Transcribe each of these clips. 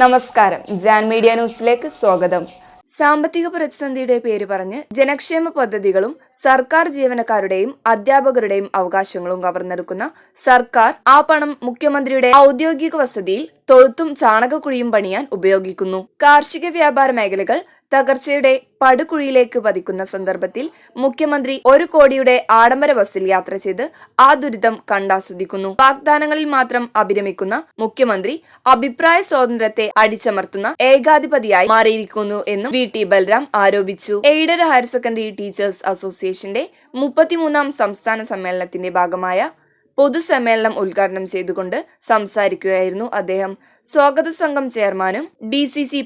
നമസ്കാരം. ജാൻ മീഡിയ ന്യൂസിലേക്ക് സ്വാഗതം. സാമ്പത്തിക പ്രതിസന്ധിയുടെ പേര് പറഞ്ഞ് ജനക്ഷേമ പദ്ധതികളും സർക്കാർ ജീവനക്കാരുടെയും അധ്യാപകരുടെയും അവകാശങ്ങളും കവർന്നെടുക്കുന്ന സർക്കാർ ആ പണം മുഖ്യമന്ത്രിയുടെ ഔദ്യോഗിക വസതിയിൽ തൊഴുത്തും ചാണകക്കുഴിയും പണിയാൻ ഉപയോഗിക്കുന്നു. കാർഷിക വ്യാപാര മേഖലകൾ തകർച്ചയുടെ പടുകുഴിയിലേക്ക് പതിക്കുന്ന സന്ദർഭത്തിൽ മുഖ്യമന്ത്രി ഒരു കോടിയുടെ ആഡംബര ബസ്സിൽ യാത്ര ചെയ്ത് ആ ദുരിതം കണ്ടാസ്വദിക്കുന്നു. വാഗ്ദാനങ്ങളിൽ മാത്രം അഭിരമിക്കുന്ന മുഖ്യമന്ത്രി അഭിപ്രായ സ്വാതന്ത്ര്യത്തെ അടിച്ചമർത്തുന്ന ഏകാധിപതിയായി മാറിയിരിക്കുന്നു എന്നും വി ടി ബൽറാം ആരോപിച്ചു. എയ്ഡഡ് ഹയർ സെക്കൻഡറി ടീച്ചേഴ്സ് അസോസിയേഷന്റെ മുപ്പത്തിമൂന്നാം സംസ്ഥാന സമ്മേളനത്തിന്റെ ഭാഗമായ പൊതുസമ്മേളനം ഉദ്ഘാടനം ചെയ്തുകൊണ്ട് സംസാരിക്കുകയായിരുന്നു അദ്ദേഹം. സ്വാഗത സംഘം ചെയർമാനും ഡി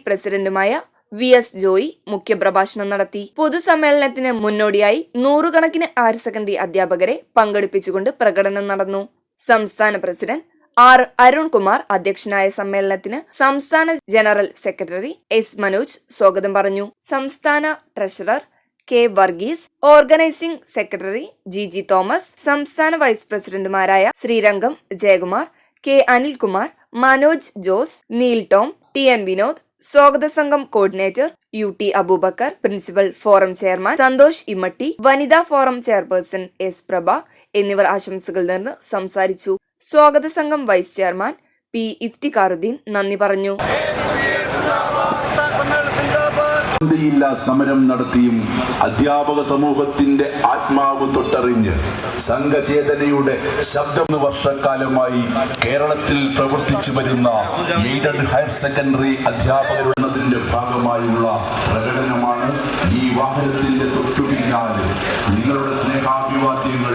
പ്രസിഡന്റുമായ വി എസ് ജോയി മുഖ്യപ്രഭാഷണം നടത്തി. പൊതുസമ്മേളനത്തിന് മുന്നോടിയായി നൂറുകണക്കിന് ഹയർ സെക്കൻഡറി അധ്യാപകരെ പങ്കെടുപ്പിച്ചുകൊണ്ട് പ്രകടനം നടന്നു. സംസ്ഥാന പ്രസിഡന്റ് ആർ അരുൺകുമാർ അധ്യക്ഷനായ സമ്മേളനത്തിന് സംസ്ഥാന ജനറൽ സെക്രട്ടറി എസ് മനോജ് സ്വാഗതം പറഞ്ഞു. സംസ്ഥാന treasurer K Varghese organising secretary G G Thomas സംസ്ഥാന വൈസ് പ്രസിഡന്റുമാരായ Sreerangam Jayakumar K Anilkumar Manoj Jose Neil Tom T N Vinod സ്വാഗത സംഘം coordinator U T Aboobacker principal forum chairman Santhosh Immatty വനിതാ forum chairperson S പ്രഭ എന്നിവർ ആശംസകൾ നേർന്ന് സംസാരിച്ചു. സ്വാഗത സംഘം വൈസ് ചെയർമാൻ പി ഇഫ്തിഖാറുദ്ദീൻ നന്ദി പറഞ്ഞു. സന്ധിയില്ലാ സമരം നടത്തിയും അധ്യാപക സമൂഹത്തിന്റെ ആത്മാവ് തൊട്ടറിഞ്ഞ് സംഘചേതനയുടെ ശബ്ദം വർഷക്കാലമായി കേരളത്തിൽ പ്രവർത്തിച്ചു വരുന്ന എയ്ഡഡ് ഹയർ സെക്കൻഡറി അധ്യാപകരുടെ ഭാഗമായുള്ള പ്രകടനമാണ് ഈ വാഹനത്തിന്റെ തൊട്ടു പിന്നാലെ നിങ്ങളുടെ സ്നേഹാഭിവാദ്യങ്ങൾ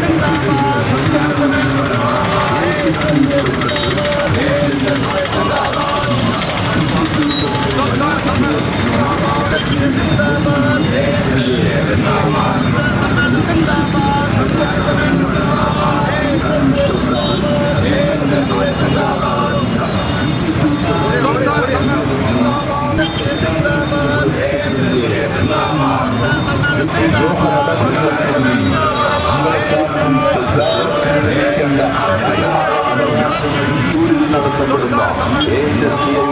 Give to the mom, give it to.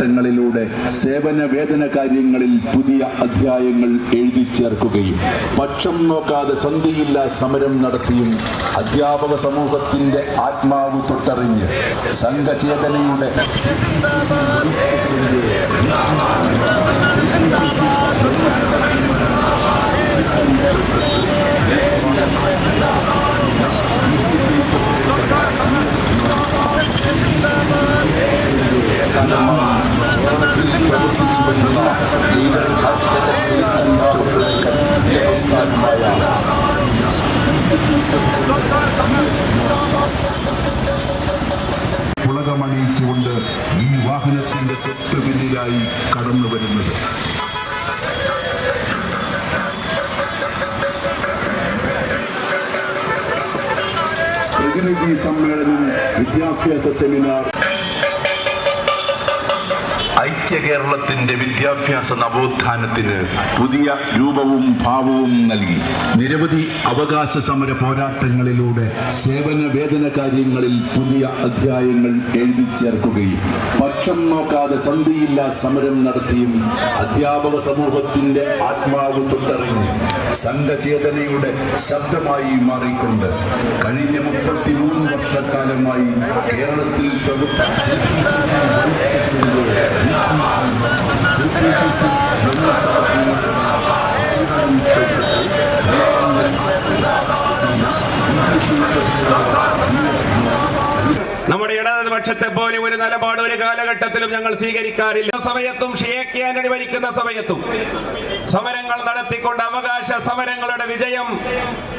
ഘട്ടങ്ങളിലൂടെ സേവന വേതന കാര്യങ്ങളിൽ പുതിയ അധ്യായങ്ങൾ എഴുതി ചേർക്കുകയും പക്ഷം നോക്കാതെ സന്ധിയില്ല സമരം നടത്തിയും അധ്യാപക സമൂഹത്തിന്റെ ആത്മാവ് തൊട്ടറിഞ്ഞ് സംഘചേതനയുടെ പുളകമണിയിച്ചുകൊണ്ട് ഈ വാഹനത്തിന്റെ തൊട്ടു പിന്നിലായി കടന്നു വരുന്നത്. പ്രതിനിധി സമ്മേളനം വിദ്യാഭ്യാസ സെമിനാർ ഐക്യ കേരളത്തിന്റെ വിദ്യാഭ്യാസ നവോത്ഥാനത്തിന് പുതിയ രൂപവും ഭാവവും നൽകി. നിരവധി അവകാശ സമര പോരാട്ടങ്ങളിലൂടെ സേവന വേതന കാര്യങ്ങളിൽ പുതിയ അധ്യായങ്ങൾ എഴുതി ചേർക്കുകയും പക്ഷം നോക്കാതെ സന്ധിയില്ലാ സമരം നടത്തിയും അധ്യാപക സമൂഹത്തിന്റെ ആത്മാവ് തൊട്ടറിഞ്ഞ്. സംഘചേതനയുടെ ശബ്ദമായി മാറിക്കൊണ്ട് കഴിഞ്ഞ മുപ്പത്തിമൂന്ന് വർഷക്കാലമായി കേരളത്തിൽ നമ്മുടെ ഇടതുപക്ഷത്തെ പോലെ ഒരു നിലപാട് ഒരു കാലഘട്ടത്തിലും ഞങ്ങൾ സ്വീകരിക്കാറില്ല. സമയത്തും ഷേഖ് ആന്റണി ഭരിക്കുന്ന സമയത്തും സമരങ്ങൾ നടത്തിക്കൊണ്ട് അവകാശ സമരങ്ങളുടെ വിജയം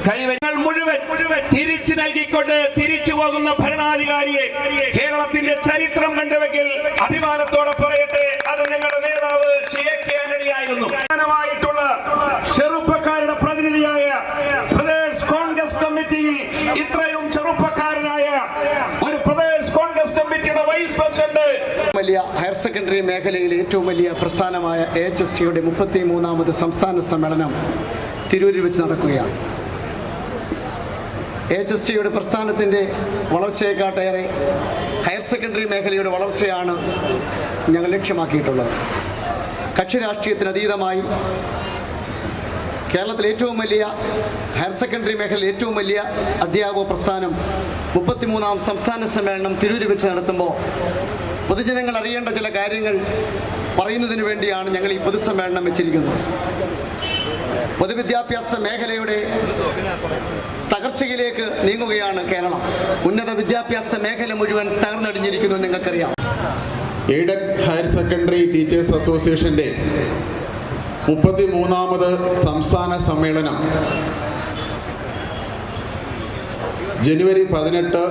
കൈവരികൾ മുഴുവൻ മുഴുവൻ തിരിച്ചു നൽകിക്കൊണ്ട് തിരിച്ചു പോകുന്ന ഭരണാധികാരിയെ കേരളത്തിന്റെ ചരിത്രം കണ്ടുവെങ്കിൽ അഭിമാനത്തോടെ പറയട്ടെ അത് നിങ്ങളുടെ നേതാവ് ആയിരുന്നു. വലിയ ഹയർ സെക്കൻഡറി മേഖലയിൽ ഏറ്റവും വലിയ പ്രസ്ഥാനമായ എ എച്ച് എസ് ടിയുടെ മുപ്പത്തി മൂന്നാമത് സംസ്ഥാന സമ്മേളനം തിരൂരിൽ വെച്ച് നടക്കുകയാണ്. എ എച്ച് എസ് ടിയുടെ പ്രസ്ഥാനത്തിന്റെ വളർച്ചയെക്കാട്ടേറെ ഹയർ സെക്കൻഡറി മേഖലയുടെ വളർച്ചയാണ് ഞങ്ങൾ ലക്ഷ്യമാക്കിയിട്ടുള്ളത്. കക്ഷി രാഷ്ട്രീയത്തിന് അതീതമായി കേരളത്തിലെ ഏറ്റവും വലിയ ഹയർ സെക്കൻഡറി മേഖലയിൽ ഏറ്റവും വലിയ അധ്യാപക പ്രസ്ഥാനം മുപ്പത്തിമൂന്നാം സംസ്ഥാന സമ്മേളനം തിരൂരിൽ വെച്ച് നടത്തുമ്പോൾ പൊതുജനങ്ങൾ അറിയേണ്ട ചില കാര്യങ്ങൾ പറയുന്നതിന് വേണ്ടിയാണ് ഞങ്ങൾ ഈ പൊതുസമ്മേളനം വെച്ചിരിക്കുന്നത്. പൊതുവിദ്യാഭ്യാസ മേഖലയുടെ തകർച്ചയിലേക്ക് നീങ്ങുകയാണ് കേരളം. ഉന്നത വിദ്യാഭ്യാസ മേഖല മുഴുവൻ തകർന്നടിഞ്ഞിരിക്കുന്നു നിങ്ങൾക്കറിയാം. എയ്ഡഡ് ഹയർ സെക്കൻഡറി ടീച്ചേഴ്സ് അസോസിയേഷന്റെ മുപ്പത്തി മൂന്നാമത് സംസ്ഥാന സമ്മേളനം ജനുവരി പതിനെട്ട്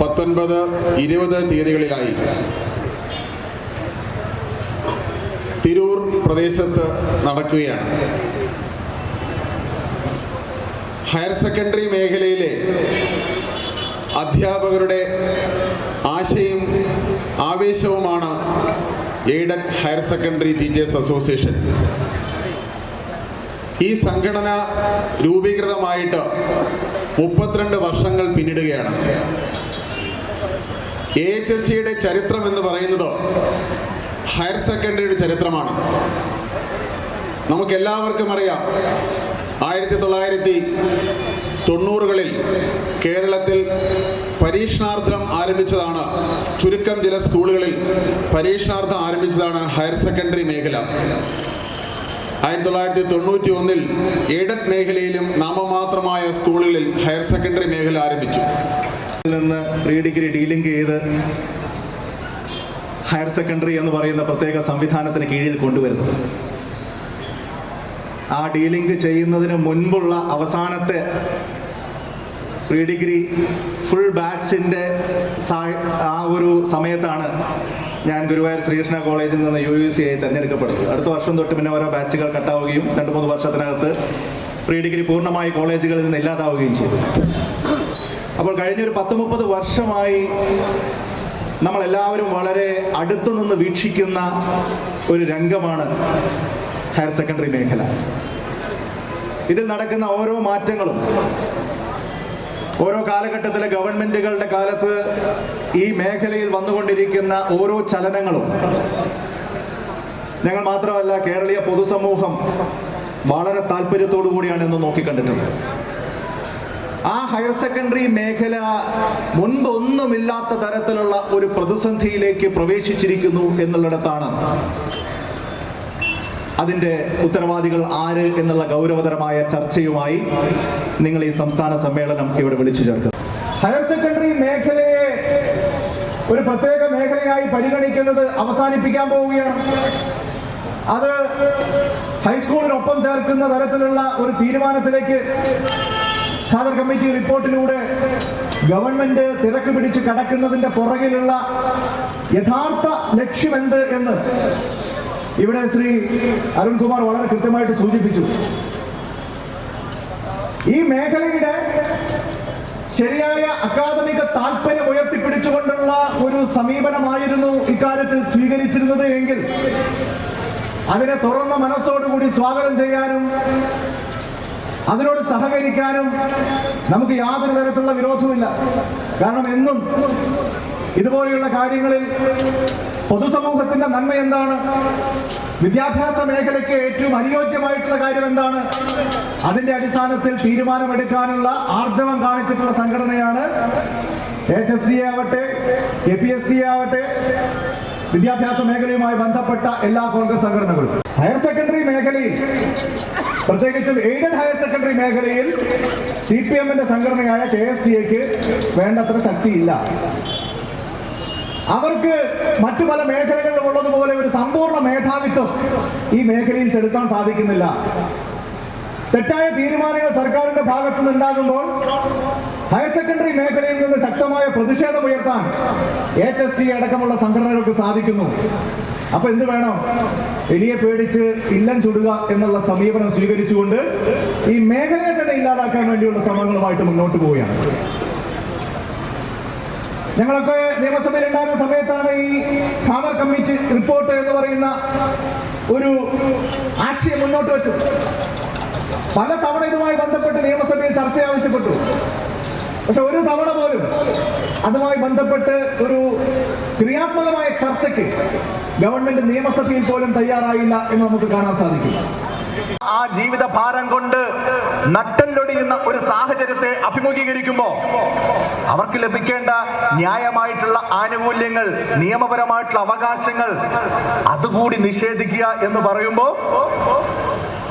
പത്തൊൻപത് ഇരുപത് തീയതികളിലായി തിരൂർ പ്രദേശത്ത് നടക്കുകയാണ്. ഹയർ സെക്കൻഡറി മേഖലയിലെ അധ്യാപകരുടെ ആശയും ആവേശവുമാണ് aided higher secondary teachers association. ഈ സംഘടന രൂപീകൃതമായിട്ട് മുപ്പത്തിരണ്ട് വർഷങ്ങൾ പിന്നിടുകയാണ്. എ എച്ച് എസ് ടിയുടെ ചരിത്രം എന്ന് പറയുന്നത് ഹയർ സെക്കൻഡറിയുടെ ചരിത്രമാണ്. നമുക്ക് എല്ലാവർക്കും അറിയാം ആയിരത്തി തൊള്ളായിരത്തി തൊണ്ണൂറുകളിൽ കേരളത്തിൽ പരീക്ഷണാർത്ഥം ആരംഭിച്ചതാണ്. ചുരുക്കം ചില സ്കൂളുകളിൽ പരീക്ഷണാർത്ഥം ആരംഭിച്ചതാണ് ഹയർ സെക്കൻഡറി മേഖല. ആയിരത്തി തൊള്ളായിരത്തി തൊണ്ണൂറ്റി ഒന്നിൽ എയ്ഡഡ് മേഖലയിലും നാമമാത്രമായ സ്കൂളുകളിൽ ഹയർ സെക്കൻഡറി മേഖല ആരംഭിച്ചു. നിന്ന് പ്രീ ഡിഗ്രി ഡീലിംഗ് ചെയ്ത് ഹയർ സെക്കൻഡറി എന്ന് പറയുന്ന പ്രത്യേക സംവിധാനത്തിന് കീഴിൽ കൊണ്ടുവരുന്നത് ആ ഡീലിംഗ് ചെയ്യുന്നതിന് മുൻപുള്ള അവസാനത്തെ പ്രീ ഡിഗ്രി ഫുൾ ബാച്ചിന്റെ ആ ഒരു സമയത്താണ് ഞാൻ ഗുരുവായൂർ ശ്രീകൃഷ്ണ കോളേജിൽ നിന്ന് യു യു സി ആയി തിരഞ്ഞെടുക്കപ്പെടുന്നത് അടുത്ത വർഷം തൊട്ട് പിന്നെ ഓരോ ബാച്ചുകൾ കട്ടാവുകയും രണ്ട് മൂന്ന് വർഷത്തിനകത്ത് പ്രീ ഡിഗ്രി പൂർണമായി കോളേജുകളിൽ നിന്ന് ഇല്ലാതാവുകയും ചെയ്തു. അപ്പോൾ കഴിഞ്ഞൊരു പത്ത് മുപ്പത് വർഷമായി നമ്മളെല്ലാവരും വളരെ അടുത്തു നിന്ന് വീക്ഷിക്കുന്ന ഒരു രംഗമാണ് ഹയർ സെക്കൻഡറി മേഖല. ഇതിൽ നടക്കുന്ന ഓരോ മാറ്റങ്ങളും ഓരോ കാലഘട്ടത്തിലെ ഗവൺമെന്റുകളുടെ കാലത്ത് ഈ മേഖലയിൽ വന്നുകൊണ്ടിരിക്കുന്ന ഓരോ ചലനങ്ങളും. ഞങ്ങൾ മാത്രമല്ല കേരളീയ പൊതുസമൂഹം വളരെ താല്പര്യത്തോടു കൂടിയാണ് ഇന്ന് നോക്കിക്കണ്ടിട്ടുള്ളത്. ആ ഹയർ സെക്കൻഡറി മേഖല മുൻപ് ഒന്നുമില്ലാത്ത തരത്തിലുള്ള ഒരു പ്രതിസന്ധിയിലേക്ക് പ്രവേശിച്ചിരിക്കുന്നു എന്നുള്ളിടത്താണ് അതിന്റെ ഉത്തരവാദികൾ ആര് എന്നുള്ള ഗൗരവതരമായ ചർച്ചയുമായി നിങ്ങൾ ഈ സംസ്ഥാന സമ്മേളനം ഇവിടെ വിളിച്ചു ചേർക്കുന്നു ഹയർ സെക്കൻഡറി മേഖലയെ ഒരു പ്രത്യേക മേഖലയായി പരിഗണിക്കുന്നത് അവസാനിപ്പിക്കാൻ പോവുകയാണ്. അത് ഹൈസ്കൂളിനൊപ്പം ചേർക്കുന്ന തരത്തിലുള്ള ഒരു തീരുമാനത്തിലേക്ക് ഖാദർ കമ്മിറ്റി റിപ്പോർട്ടിലൂടെ ഗവൺമെന്റ് തിരക്ക് പിടിച്ച് കടക്കുന്നതിന്റെ പുറകിലുള്ള യഥാർത്ഥ ലക്ഷ്യമെന്ത് എന്ന് ഇവിടെ ശ്രീ അരുൺകുമാർ വളരെ കൃത്യമായിട്ട് സൂചിപ്പിച്ചു. ഈ മേഖലയുടെ ശരിയായ അക്കാദമിക താല്പര്യം ഉയർത്തിപ്പിടിച്ചുകൊണ്ടുള്ള ഒരു സമീപനമായിരുന്നു ഇക്കാര്യത്തിൽ സ്വീകരിച്ചിരുന്നത് എങ്കിൽ അതിനെ തുറന്ന മനസ്സോടുകൂടി സ്വാഗതം ചെയ്യാനും അതിനോട് സഹകരിക്കാനും നമുക്ക് യാതൊരു തരത്തിലുള്ള വിരോധവുമില്ല. കാരണം എന്നും ഇതുപോലെയുള്ള കാര്യങ്ങളിൽ പൊതുസമൂഹത്തിന്റെ നന്മ എന്താണ്? വിദ്യാഭ്യാസ മേഖലയ്ക്ക് ഏറ്റവും അനുയോജ്യമായിട്ടുള്ള കാര്യം എന്താണ്? അതിന്റെ അടിസ്ഥാനത്തിൽ തീരുമാനമെടുക്കാനുള്ള ആർജവം കാണിച്ചിട്ടുള്ള സംഘടനയാണ് എച്ച് എസ് ഡി ആവട്ടെ കെ പി എസ് ഡി ആവട്ടെ വിദ്യാഭ്യാസ മേഖലയുമായി ബന്ധപ്പെട്ട എല്ലാ കോൺഗ്രസ് സംഘടനകളും ഹയർ സെക്കൻഡറി മേഖലയിൽ പ്രത്യേകിച്ചും എയ്ഡഡ് ഹയർ സെക്കൻഡറി മേഖലയിൽ സി പി എമ്മിന്റെ സംഘടനയായ കെ എസ് ടി എക്ക് വേണ്ടത്ര ശക്തിയില്ല. അവർക്ക് മറ്റു പല മേഖലകളിലും ഉള്ളതുപോലെ ഒരു സമ്പൂർണ മേധാവിത്വം ഈ മേഖലയിൽ ചെലുത്താൻ സാധിക്കുന്നില്ല. തെറ്റായ തീരുമാനങ്ങൾ സർക്കാരിന്റെ ഭാഗത്തു നിന്നുണ്ടാകുമ്പോൾ ഹയർ സെക്കൻഡറി മേഖലയിൽ നിന്ന് ശക്തമായ പ്രതിഷേധം ഉയർത്താൻ എച്ച് എസ് ടി അടക്കമുള്ള സംഘടനകൾക്ക് സാധിക്കുന്നു. അപ്പൊ എന്ത് വേണം? എലിയെ പേടിച്ച് ഇല്ലം ചുടുക എന്നുള്ള സമീപനം സ്വീകരിച്ചുകൊണ്ട് ഈ മേഖലയെ തന്നെ ഇല്ലാതാക്കാൻ വേണ്ടിയുള്ള ശ്രമങ്ങളുമായിട്ട് മുന്നോട്ട് പോവുകയാണ്. ഞങ്ങളൊക്കെ നിയമസഭയിൽ ഉണ്ടായിരുന്ന സമയത്താണ് ഈ ഖാദർ കമ്മിറ്റി റിപ്പോർട്ട് എന്ന് പറയുന്ന ഒരു ആശയം മുന്നോട്ട് വെച്ചത്. പല തവണ ഇതുമായി ബന്ധപ്പെട്ട് നിയമസഭയിൽ ചർച്ച ആവശ്യപ്പെട്ടു. പക്ഷെ ഒരു തവണ പോലും അതുമായി ബന്ധപ്പെട്ട് ഒരു ക്രിയാത്മകമായ ചർച്ചയ്ക്ക് ഗവൺമെന്റ് നിയമസഭയിൽ പോലും തയ്യാറായില്ല എന്ന് നമുക്ക് കാണാൻ സാധിക്കും. ആ ജീവിത ഭാരം കൊണ്ട് നട്ടല്ലൊടിയുന്ന ഒരു സാഹചര്യത്തെ അഭിമുഖീകരിക്കുമ്പോ അവർക്ക് ലഭിക്കേണ്ട ന്യായമായിട്ടുള്ള ആനുകൂല്യങ്ങൾ നിയമപരമായിട്ടുള്ള അവകാശങ്ങൾ അതുകൂടി നിഷേധിക്കുക എന്ന് പറയുമ്പോ